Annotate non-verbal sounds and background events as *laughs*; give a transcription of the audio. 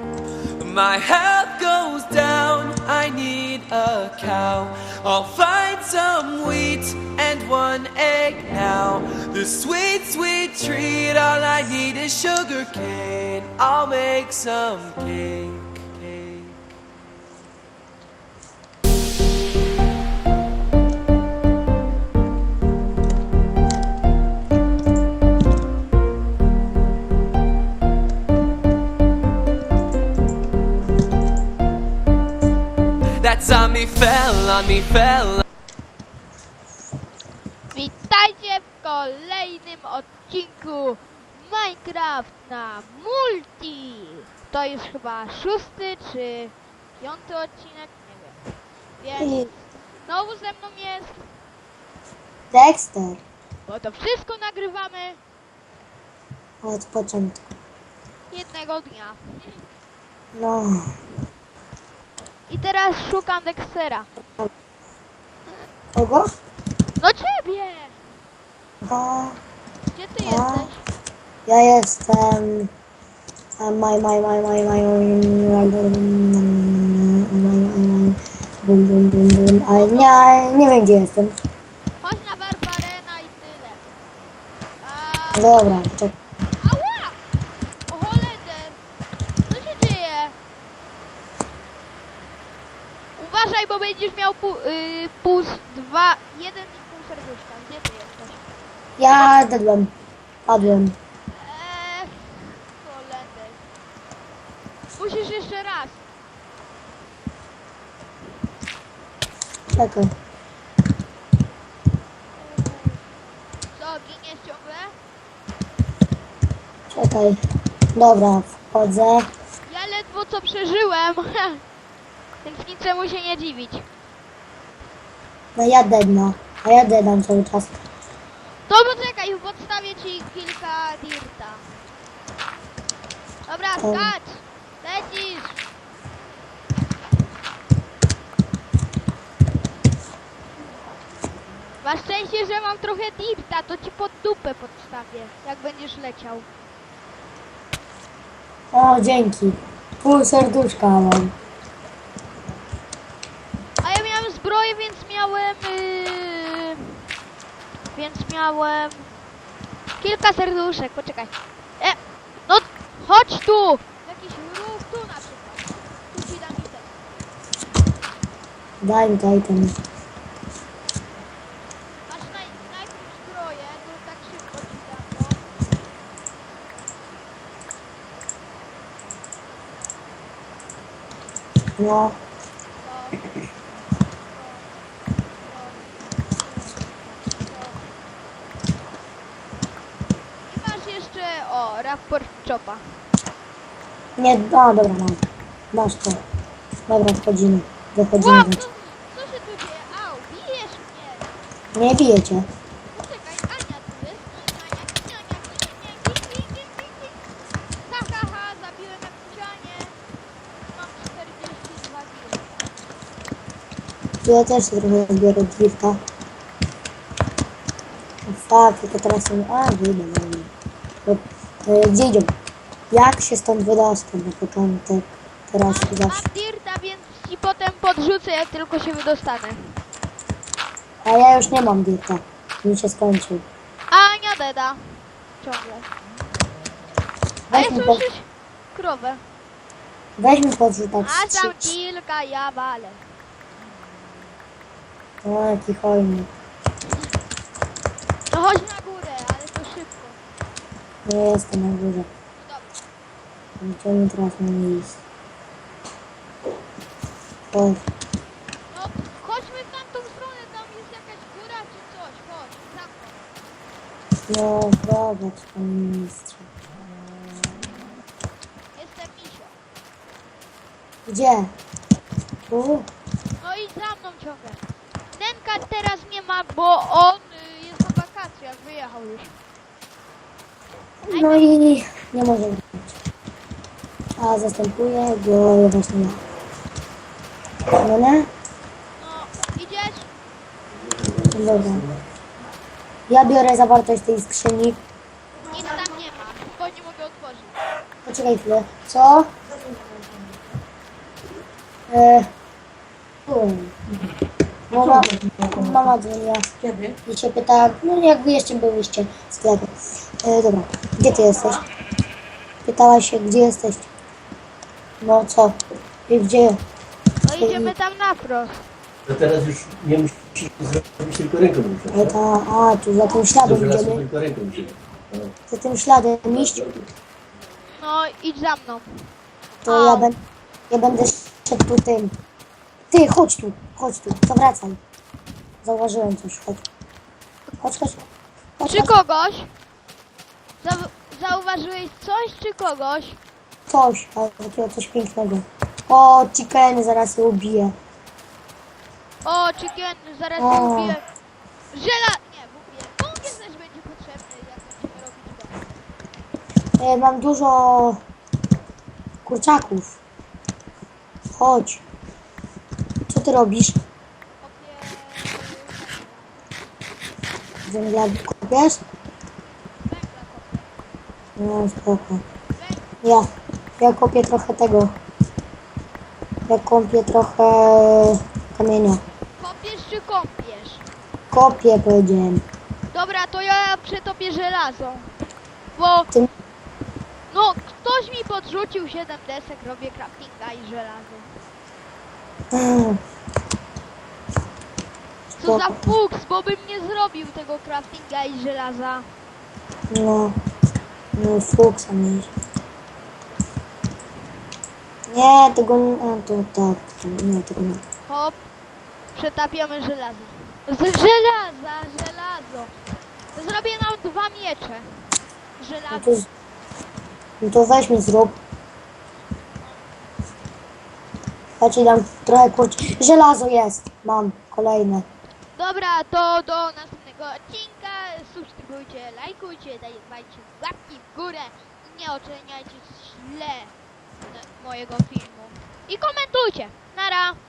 My health goes down, I need a cow. I'll find some wheat and one egg now. The sweet, sweet treat, all I need is sugar cane. I'll make some cake. Me, fell on me, fell Witajcie w kolejnym odcinku Minecraft na multi. To jest chyba szósty czy piąty odcinek, nie wiem. Więc znowu ze mną jest, Dexter. bo to wszystko nagrywamy Od początku. jednego dnia. No. I teraz szukam Dextera. Kogo? No ciebie! A, Gdzie ty jesteś? ja jestem... a, Maj, maj, maj, maj, maj, Bum, bum, bum, bum. Ale nie, nie wiem gdzie jestem. Chodź na Barbarena i tyle. A... Dobra, czekaj. Ała! O Holender! Co się dzieje? Bo będziesz miał pół, yy, pół, dwa, jeden i pół serduszka. Gdzie ty jesteś? Ja dedłem. Padłem. Eee, Holender. Musisz jeszcze raz. Czekaj. Co, giniesz ciągle? Czekaj. Dobra, wchodzę. Ja ledwo co przeżyłem. *laughs* Więc niczemu się nie dziwić. No ja dedno. A ja dedam cały czas. To poczekaj, podstawię ci kilka dirta. Dobra, skacz! Lecisz! Masz szczęście, że mam trochę dirta, to ci pod dupę podstawię, jak będziesz leciał. O, dzięki. Pół serduszka mam. A ja miałem zbroję, więc miałem... Yy... Więc miałem... Kilka serduszek, poczekaj. E, no chodź tu! Jakiś ruch tu na przykład. Tu ci dam item. Daj tutaj ten. Masz naj, najpierw zbroję, to tak szybko ci dam to. No. I masz jeszcze, o, raport chopa. Nie, a dobra, mam. Masz to. Dobra, wchodzimy. Wychodzimy. Wow, co, co się tu dzieje? Au, bijesz mnie! Nie bije cię. Poczekaj, Ania tu jest. Ania, Ania, Ania, gin, gin, gin, gin, gin. Ha, ha, ha, zabiłem jakąś Anię. Mam 42 gil. Ja też trochę zbiorę drifta. O, fuck, tylko teraz nie... A, wyjdę, dobra. E, Gdzie idziemy? Jak się stąd wydostać na początek? Teraz i zawsze. mam dirta, więc ci potem podrzucę, jak tylko się wydostanę. A ja już nie mam dirta. Mi się skończył. A Ania deda. Ciągle. A Weź ja mi, po, słyszysz krowę. weź mi podrzucać. A tam kilka ja walę. O, jaki hojny. No chodź na górę, ale to szybko. Nie jestem na górze. Dobra. Gdzie mi teraz mam iść? Chodź. No chodźmy w tamtą stronę, tam jest jakaś góra czy coś. Chodź, tam. No, zobacz, panie ministrze. Jestem misio. Gdzie? Tu? No i za mną ciągle. Nenka teraz nie ma, bo on y, jest na wakacjach, wyjechał już. No i nie może być. A zastępuje go właśnie ja. No nie? No, idziesz? Dobra. Ja biorę zawartość tej skrzyni. Nic tam nie ma, bo nie mogę otworzyć. Poczekaj chwilę. Co? E, um. Mama, mama dzwoniła Kiedy? i się pyta, no jak wy jeszcze byliście w sklepie. E, dobra, gdzie ty jesteś? Pytała się, gdzie jesteś? No co? I gdzie? No idziemy tam na wprost. To teraz już nie musisz zrobić tylko ręką muszę. E, ta, a, tu za tym śladem żelaza idziemy. tylko ręką. No. Za tym śladem iść, No idź za mną. to ja, ben, ja będę szedł po tym. Ty, chodź tu, chodź tu, to wracaj. Zauważyłem coś, chodź. Chodź, chodź. chodź, Czy chodź. kogoś? Zau- zauważyłeś coś czy kogoś? Coś, ale takiego coś pięknego. O, chicken, zaraz je ubiję. O, chicken, zaraz O. cię ubiję. Żela... Nie, mówię. Bunkier też będzie potrzebny, jak będziemy robić dom. E, mam dużo kurczaków. Chodź. Co ty robisz? Kopię... Węgla kopiesz? No, spoko. Ja, ja kopię trochę tego. Ja kopię trochę kamienia. Kopiesz czy kąpiesz? Kopię, powiedziałem. Dobra, to ja przetopię żelazo. Bo... Ty- No, ktoś mi podrzucił 7 desek, robię craftinga i żelazo. Mm, Co za fuks, bo bym nie zrobił tego craftinga i żelaza. No, no fuksa mieć. Nie, tego nie, to tak, to, nie, tego nie. Hop, przetapiamy żelazo. Z żelaza, żelazo. Zrobię nam dwa miecze. No Żelazo. to, no to weź mi zrób. Ja ci dam trochę kurcz. Żelazo jest, mam, kolejne. Dobra, to do następnego odcinka. Subskrybujcie, lajkujcie, dajcie łapki w górę i nie oceniajcie źle mojego filmu. I komentujcie. Nara!